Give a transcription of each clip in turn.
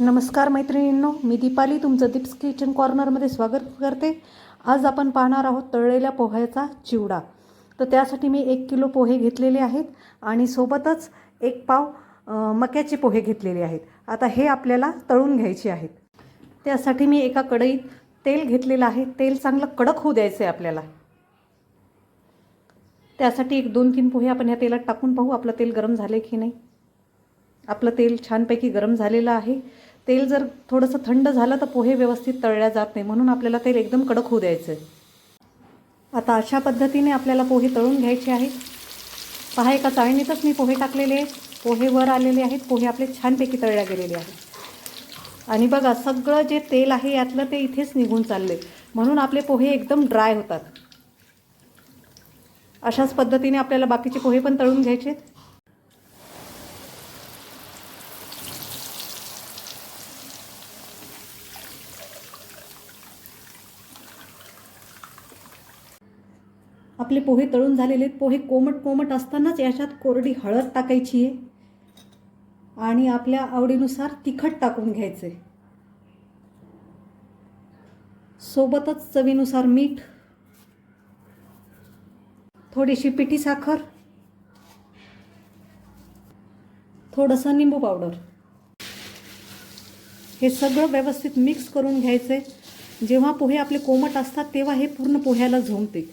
नमस्कार मैत्रिणींनो मी दीपाली तुमचं दीप्स किचन कॉर्नरमध्ये स्वागत करते. आज आपण पाहणार आहोत तळलेल्या पोह्याचा चिवडा. तर त्यासाठी मी एक किलो पोहे घेतलेले आहेत आणि सोबतच एक पाव मक्याचे पोहे घेतलेले आहेत. आता हे आपल्याला तळून घ्यायचे आहेत. त्यासाठी मी एका कढईत तेल घेतलेलं आहे. तेल चांगलं कडक होऊ द्यायचं आहे आपल्याला. त्यासाठी एक दोन तीन पोहे आपण ह्या तेलात टाकून पाहू आपलं तेल गरम झालं की नाही. आपलं तेल छानपैकी गरम झालेलं आहे. तेल जर थोडंसं थंड झालं तर पोहे व्यवस्थित तळल्या जात नाही. म्हणून आपल्याला तेल एकदम कडक होऊ द्यायचं आहे आता अशा पद्धतीने आपल्याला पोहे तळून घ्यायचे आहेत. पहा एका चाळणीतच मी पोहे टाकलेले आहेत. पोहे वर आलेले आहेत. पोहे आपले छानपैकी तळल्या गेलेले आहेत. आणि बघा सगळं जे तेल आहे यातलं ते इथेच निघून चालले म्हणून आपले पोहे एकदम ड्राय होतात. अशाच पद्धतीने आपल्याला बाकीचे पोहे पण तळून घ्यायचे आहेत. आपले पोहे तळून झालेले आहेत. पोहे कोमट कोमट असतानाच याच्यात कोरडी हळद टाकायची आहे. आणि आपल्या आवडीनुसार तिखट टाकून घ्यायचे. सोबतच चवीनुसार मीठ थोडीशी पिठी साखर थोडंसं निंबू पावडर. हे सगळं व्यवस्थित मिक्स करून घ्यायचं. आहे जेव्हा पोहे आपले कोमट असतात तेव्हा हे पूर्ण पोह्याला झोमते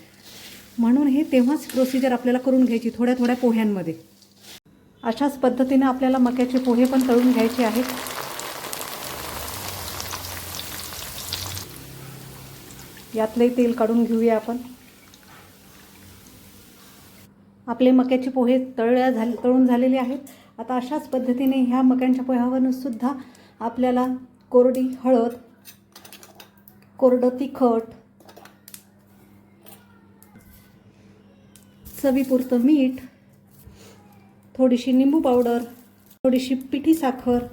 म्हणून हे तेव्हाच प्रोसिजर आपल्याला करून घ्यायची थोड्या थोड्या पोह्यांमध्ये. अशाच पद्धतीने आपल्याला मक्याचे पोहे पण तळून घ्यायचे आहेत. यातले तेल काढून घेऊया आपण. आपले मक्याचे पोहे तळल्या झाले तळून झालेले आहेत. आता अशाच पद्धतीने ह्या मक्यांच्या पोह्यावरूनसुद्धा आपल्याला कोरडी हळद कोरडं तिखट चवीपुरतं मीठ थोडीशी निंबू पावडर थोडीशी पिठी साखर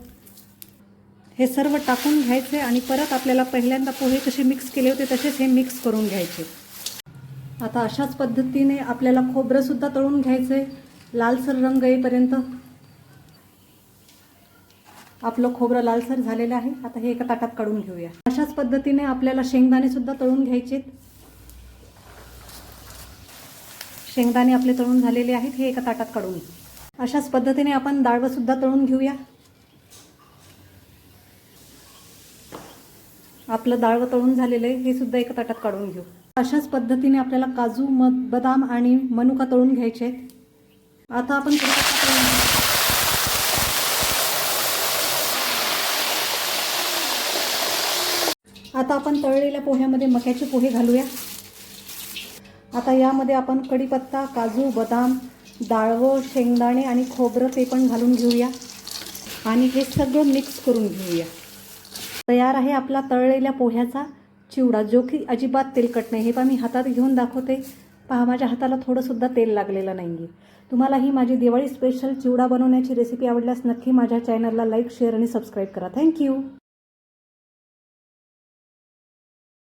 हे सर्व टाकून घ्यायचे आणि परत आपल्याला पहिल्यांदा पोहे कसे मिक्स केले होते तसेच हे मिक्स करून घ्यायचे. आता अशाच पद्धतीने आपल्याला खोबरंसुद्धा तळून घ्यायचं. आहे लालसर रंग येईपर्यंत आपलं खोबरं लालसर झालेलं आहे. आता हे एका ताटात काढून घेऊया. अशाच पद्धतीने आपल्याला शेंगदाणेसुद्धा तळून घ्यायचे शेंगदाणे आपले तळून झालेले आहेत हे एका ताटात काढून. घेऊ. अशाच पद्धतीने आपण डाळवसुद्धा तळून घेऊया. आपलं डाळवं तळून झालेलं आहे हे सुद्धा एका ताटात काढून घेऊ. अशाच पद्धतीने आपल्याला काजू मध बदाम आणि मनुका तळून घ्यायचे आहेत. आता आपण आता आपण तळलेल्या पोह्यामध्ये मक्याचे पोहे घालूया. आता यामध्ये आपण कढीपत्ता काजू बदाम डाळवं शेंगदाणे आणि खोबरं ते पण घालून घेऊया. आणि हे सगळं मिक्स करून घेऊया. तयार आहे आपला तळलेल्या पोह्याचा चिवडा जो की अजिबात तेलकट नाही. हे पहा मी हातात घेऊन दाखवते. पहा माझ्या हाताला थोडंसुद्धा तेल लागलेलं नाही आहे तुम्हाला ही माझी दिवाळी स्पेशल चिवडा बनवण्याची रेसिपी आवडल्यास नक्की माझ्या चॅनलला लाईक शेअर आणि सबस्क्राईब करा. Thank you